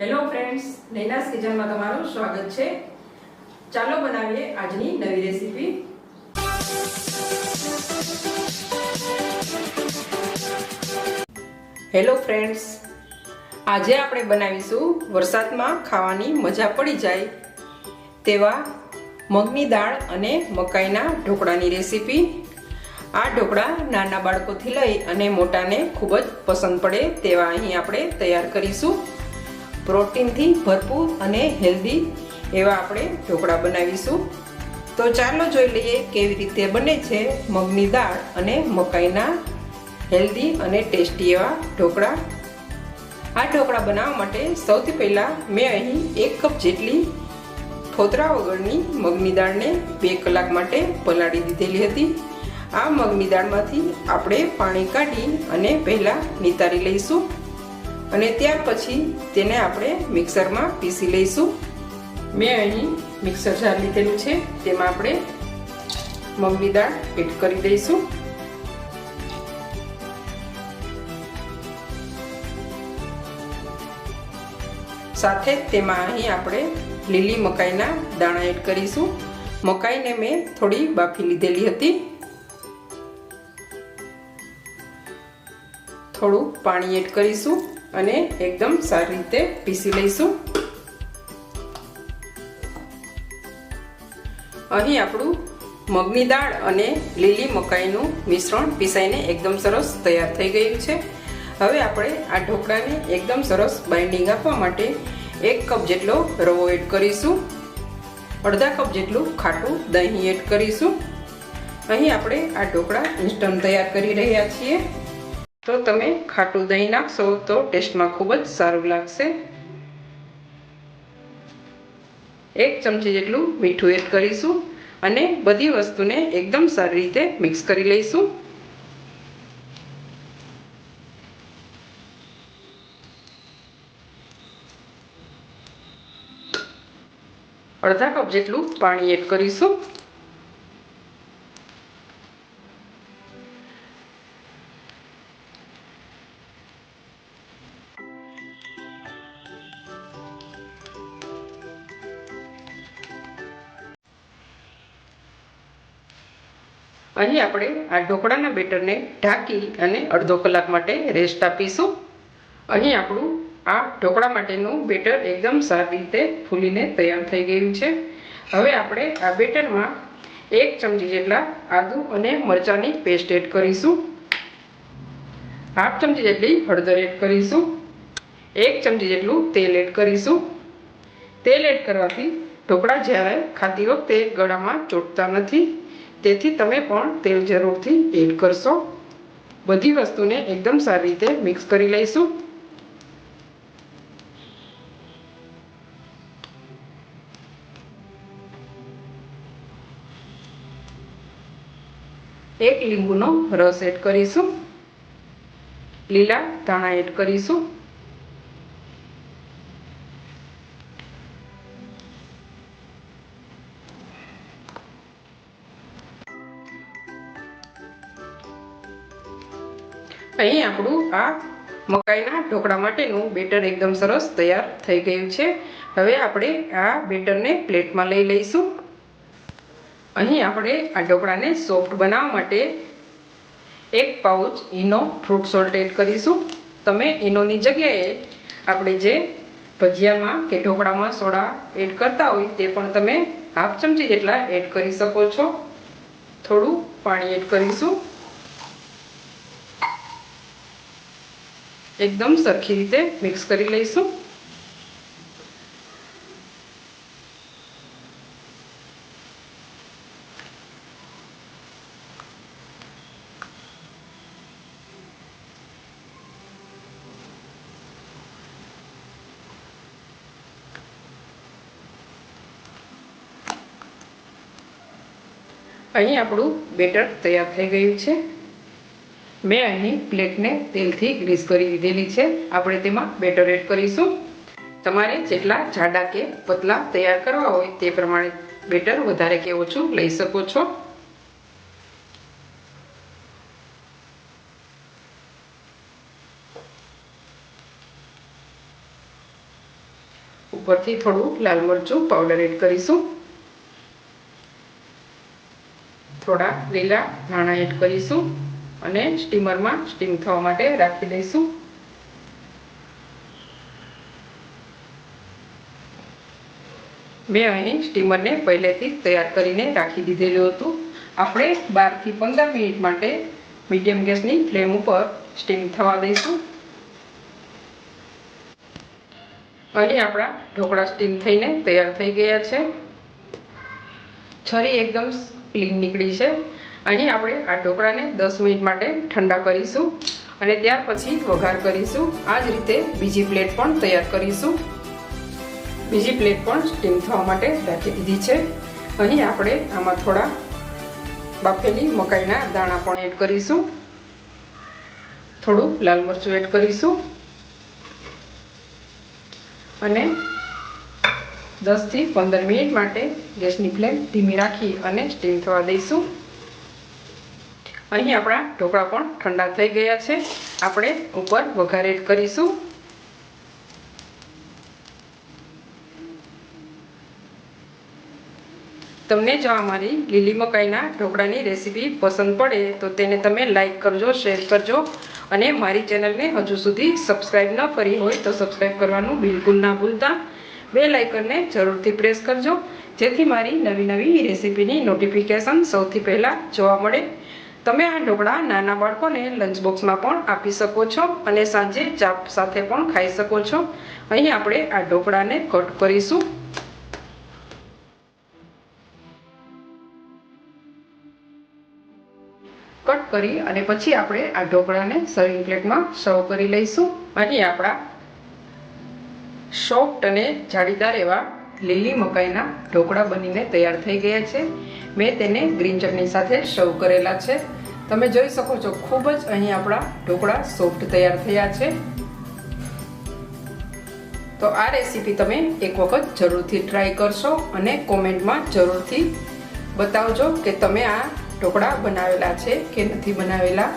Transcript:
Hello friends નૈનાસ કિચનમાં તમારું સ્વાગત છે. ચાલો બનાવીએ આજની નવી રેસીપી. હેલો ફ્રેન્ડ્સ આજે આપણે બનાવીશું વરસાદમાં ખાવાની મજા પડી જાય તેવા મગની દાળ અને મકાઈના ઢોકળાની રેસીપી. આ ઢોકળા નાના બાળકોથી લઈ અને મોટાને ખૂબ જ પસંદ પડે તેવા અહીં આપણે તૈયાર કરીશું. પ્રોટીનથી ભરપૂર અને હેલ્ધી એવા આપણે ઢોકળા બનાવીશું. તો ચાલો જોઈ લઈએ કેવી રીતે બને છે મગની દાળ અને મકાઈના હેલ્ધી અને ટેસ્ટી એવા ઢોકળા. આ ઢોકળા બનાવવા માટે સૌથી પહેલાં મેં અહીં એક કપ જેટલી ફોતરા વગરની મગની દાળને બે કલાક માટે પલાળી દીધેલી હતી. આ મગની દાળમાંથી આપણે પાણી કાઢી અને પહેલાં નિતારી લઈશું. અને ત્યાર પછી તેને આપણે મિક્સરમાં પીસી લઈશું. મેં અહીં મિક્સર જાર લીધેલું છે, તેમાં આપણે મગની દાળ એડ કરી દઈશું. સાથે તેમાં અહીં આપણે લીલી મકાઈના દાણા એડ કરીશું. મકાઈને મેં થોડી બાફી લીધેલી હતી. થોડું પાણી એડ કરીશું. અને એકદમ સારી રીતે પીસી લઈશું. અહીં આપણું મગની દાળ અને લીલી મકાઈનું મિશ્રણ પીસાઈને એકદમ સરસ તૈયાર થઈ ગયું છે. હવે આપણે આ ઢોકળાને એકદમ સરસ બાઇન્ડિંગ આપવા માટે એક કપ જેટલો રવો એડ કરીશું. અડધા કપ જેટલું ખાટું દહીં એડ કરીશું. અહીં આપણે આ ઢોકળા ઇન્સ્ટન્ટ તૈયાર કરી રહ્યા છીએ. તો તમે ખાટું દહીં નાખશો તો ટેસ્ટમાં ખૂબ જ સારું લાગશે. એક ચમચી જેટલું મીઠું એડ કરીશું અને બધી વસ્તુને એકદમ સારી રીતે મિક્સ કરી લઈશું. અડધા કપ જેટલું પાણી એડ કરીશું. અહીં આપણે આ ઢોકળાના બેટરને ઢાંકી અને અડધો કલાક માટે રેસ્ટ આપીશું. અહીં આપણું આ ઢોકળા માટેનું બેટર એકદમ સારી રીતે ફૂલીને તૈયાર થઈ ગયું છે. હવે આપણે આ બેટરમાં એક ચમચી જેટલા આદુ અને મરચાંની પેસ્ટ એડ કરીશું. હાફ ચમચી જેટલી હળદર એડ કરીશું. એક ચમચી જેટલું તેલ એડ કરીશું. તેલ એડ કરવાથી ઢોકળા જ્યારે ખાતી વખતે ગળામાં ચોટતા નથી. તેથી તમે પણ તેલ જરૂરથી એડ કરશો. બધી વસ્તુને એકદમ સારી રીતે મિક્સ કરી લઈશું. એક લીંબુનો રસ એડ કરીશું. લીલા ધાણા એડ કરીશું. અહીં આપણું આ મકાઈના ઢોકળા માટેનું બેટર એકદમ સરસ તૈયાર થઈ ગયું છે. હવે આપણે આ બેટરને પ્લેટમાં લઈ લઈશું. અહીં આપણે આ ઢોકળાને સોફ્ટ બનાવવા માટે એક pouch Eno fruit salt add કરીશું. તમે ઈનોની જગ્યાએ આપણે જે ભજીયામાં કે ઢોકળામાં સોડા એડ કરતા હોય તે પણ તમે હાફ ચમચી જેટલા એડ કરી શકો છો. થોડું પાણી એડ કરીશું. એકદમ સરખી રીતે મિક્સ કરી લઈશું. અહીં આપણું બેટર તૈયાર થઈ ગયું છે. મેં અહીં પ્લેટને તેલથી ગ્રીસ કરી દીધેલી છે. આપણે તેમાં બેટર એડ કરીશું. તમારે જેટલા જાડા કે પતલા તૈયાર કરવા હોય તે પ્રમાણે બેટર વધારે કે ઓછું લઈ શકો છો. ઉપરથી થોડું લાલ મરચું પાવડર એડ કરીશું. થોડા લીલા ધાણા એડ કરીશું. અને સ્ટીમરમાં સ્ટીમ થવા માટે રાખી દઈશું. મેં અહીં સ્ટીમરને પહેલેથી તૈયાર કરીને રાખી દીધેલું હતું. આપણે બારથી પંદર મિનિટ માટે મીડિયમ ગેસની ફ્લેમ ઉપર સ્ટીમ થવા દઈશું. અહીં આપણા ઢોકળા સ્ટીમ થઈને તૈયાર થઈ ગયા છે. છરી એકદમ ક્લીન નીકળી છે. અહીં આપણે આ ઢોકળાને દસ મિનિટ માટે ઠંડા કરીશું અને ત્યાર પછી વઘાર કરીશું. આ જ રીતે બીજી પ્લેટ પણ તૈયાર કરીશું. બીજી પ્લેટ પણ સ્ટીમ થવા માટે રાખી દીધી છે. અહીં આપણે આમાં થોડા બાફેલી મકાઈના દાણા પણ એડ કરીશું. થોડું લાલ મરચું એડ કરીશું. અને દસથી પંદર મિનિટ માટે ગેસની ફ્લેમ ધીમી રાખી અને સ્ટીમ થવા દઈશું. અહીં આપણા ઢોકળા પણ ઠંડા થઈ ગયા છે. આપણે ઉપર વઘાર કરીશું. તમને જો અમારી લીલી મકાઈના ઢોકળાની રેસીપી પસંદ પડે, તો તેને તમે લાઈક કરજો, શેર કરજો અને મારી ચેનલને હજુ સુધી સબસ્ક્રાઈબ ન કરી હોય તો સબસ્ક્રાઈબ કરવાનું બિલકુલ ના ભૂલતા. બે લાઇકનને જરૂરથી પ્રેસ કરજો, જેથી મારી નવી નવી રેસીપીની નોટિફિકેશન સૌથી પહેલાં જોવા મળે. તમે આ ઢોકળા નાના બાળકોને લંચ બોક્સમાં પણ આપી શકો છો અને સાંજે ચાપ સાથે પણ ખાઈ શકો છો. અહીં આપણે આ ઢોકળાને કટ કરીશું. કટ કરી અને પછી આપણે આ ઢોકળાને સર્વિંગ પ્લેટમાં સર્વ કરી લઈશું. અહીં આપણા સોફ્ટ અને જાળીદાર એવા લીલી મકાઈના ઢોકળા બનીને તૈયાર થઈ ગયા છે. મેં તેને ગ્રીન ચટણી સાથે સર્વ કરેલા છે. તમે જોઈ શકો છો, ખૂબ જ અહીં આપણા ઢોકળા સોફ્ટ તૈયાર થયા છે. તો આ રેસીપી તમે એક વખત જરૂરથી ટ્રાય કરશો અને કોમેન્ટમાં જરૂરથી બતાવજો કે તમે આ ઢોકળા બનાવેલા છે કે નથી બનાવેલા.